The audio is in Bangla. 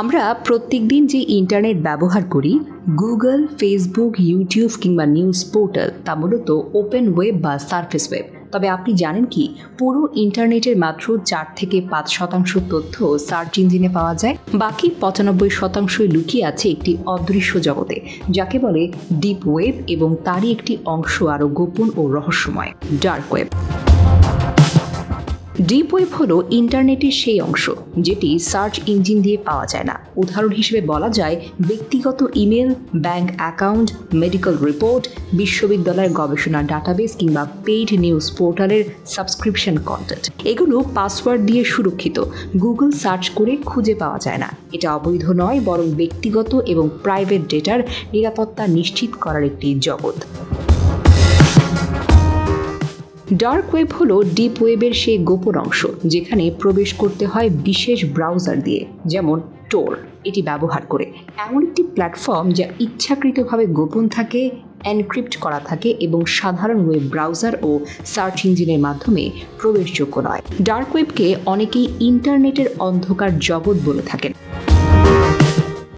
আমরা প্রত্যেক দিন যে ইন্টারনেট ব্যবহার করি গুগল ফেসবুক ইউটিউব কিংবা নিউজ পোর্টাল তা মূলত ওপেন ওয়েব বা সার্ফেস ওয়েব তবে আপনি জানেন কি, পুরো ইন্টারনেটের মাত্র চার থেকে পাঁচ শতাংশ তথ্য সার্চ ইঞ্জিনে পাওয়া যায়। বাকি পঁচানব্বই শতাংশই লুকিয়ে আছে একটি অদৃশ্য জগতে, যাকে বলে ডিপ ওয়েব এবং তারই একটি অংশ আরও গোপন ও রহস্যময় ডার্ক ওয়েব ডিপ ওয়েব হলো ইন্টারনেটের সেই অংশ যেটি সার্চ ইঞ্জিন দিয়ে পাওয়া যায় না। উদাহরণ হিসেবে বলা যায়, ব্যক্তিগত email, bank account, medical report, বিশ্ববিদ্যালয়ের গবেষণা ডাটাবেস কিংবা পেইড নিউজ পোর্টালের সাবস্ক্রিপশন কন্টেন্ট এগুলো পাসওয়ার্ড দিয়ে সুরক্ষিত। গুগল সার্চ করে খুঁজে পাওয়া যায় না। এটা অবৈধ নয়, বরং ব্যক্তিগত এবং প্রাইভেট ডেটার নিরাপত্তা নিশ্চিত করার একটি জগৎ। ডার্ক ওয়েব হলো ডিপ ওয়েবের সেই গোপন অংশ, যেখানে প্রবেশ করতে হয় বিশেষ ব্রাউজার দিয়ে, যেমন টোর, এটি ব্যবহার করে। এমন একটি প্ল্যাটফর্ম যা ইচ্ছাকৃতভাবে গোপন থাকে, এনক্রিপ্ট করা থাকে এবং সাধারণ ওয়েব ব্রাউজার ও সার্চ ইঞ্জিনের মাধ্যমে প্রবেশযোগ্য নয়। ডার্ক ওয়েবকে অনেকেই ইন্টারনেটের অন্ধকার জগৎ বলে থাকেন।